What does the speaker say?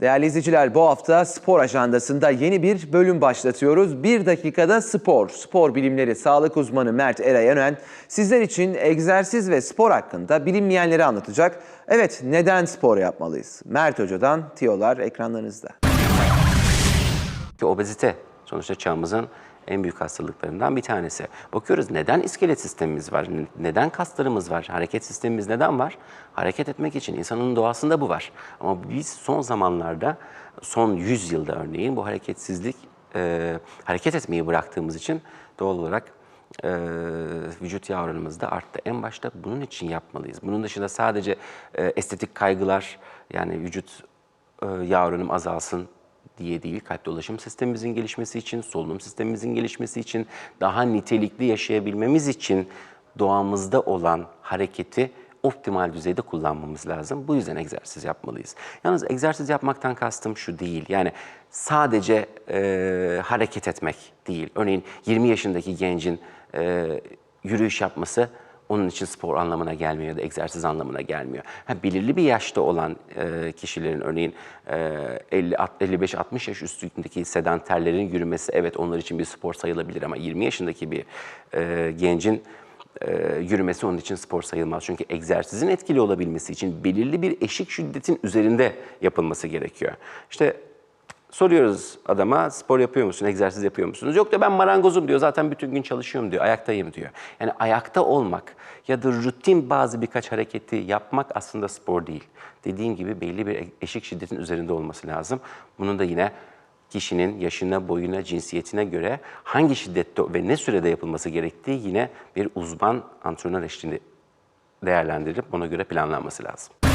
Değerli izleyiciler bu hafta spor ajandasında yeni bir bölüm başlatıyoruz. Bir dakikada spor, spor bilimleri sağlık uzmanı Mert Eray Önen sizler için egzersiz ve spor hakkında bilinmeyenleri anlatacak. Evet neden spor yapmalıyız? Mert Hoca'dan tiyolar ekranlarınızda. Obezite sonuçta çağımızın en büyük hastalıklarından bir tanesi. Bakıyoruz neden iskelet sistemimiz var, neden kaslarımız var, hareket sistemimiz neden var? Hareket etmek için insanın doğasında bu var. Ama biz son zamanlarda, son 100 yılda örneğin bu hareketsizlik, e, hareket etmeyi bıraktığımız için doğal olarak e, vücut yağ oranımız da arttı. En başta bunun için yapmalıyız. Bunun dışında sadece e, estetik kaygılar, yani vücut e, yağ oranım azalsın diye değil, kalp dolaşım sistemimizin gelişmesi için, solunum sistemimizin gelişmesi için, daha nitelikli yaşayabilmemiz için doğamızda olan hareketi optimal düzeyde kullanmamız lazım. Bu yüzden egzersiz yapmalıyız. Yalnız egzersiz yapmaktan kastım şu değil. Yani sadece e, hareket etmek değil. Örneğin 20 yaşındaki gencin e, yürüyüş yapması onun için spor anlamına gelmiyor ya da egzersiz anlamına gelmiyor. Ha, belirli bir yaşta olan e, kişilerin örneğin e, 50 at- 55-60 yaş üstündeki sedanterlerin yürümesi evet onlar için bir spor sayılabilir ama 20 yaşındaki bir e, gencin e, yürümesi onun için spor sayılmaz. Çünkü egzersizin etkili olabilmesi için belirli bir eşik şiddetin üzerinde yapılması gerekiyor. İşte Soruyoruz adama spor yapıyor musun, egzersiz yapıyor musunuz? Yok diyor ben marangozum diyor zaten bütün gün çalışıyorum diyor, ayaktayım diyor. Yani ayakta olmak ya da rutin bazı birkaç hareketi yapmak aslında spor değil. Dediğim gibi belli bir eşik şiddetin üzerinde olması lazım. Bunun da yine kişinin yaşına, boyuna, cinsiyetine göre hangi şiddette ve ne sürede yapılması gerektiği yine bir uzman antrenör eşliğinde değerlendirilip ona göre planlanması lazım.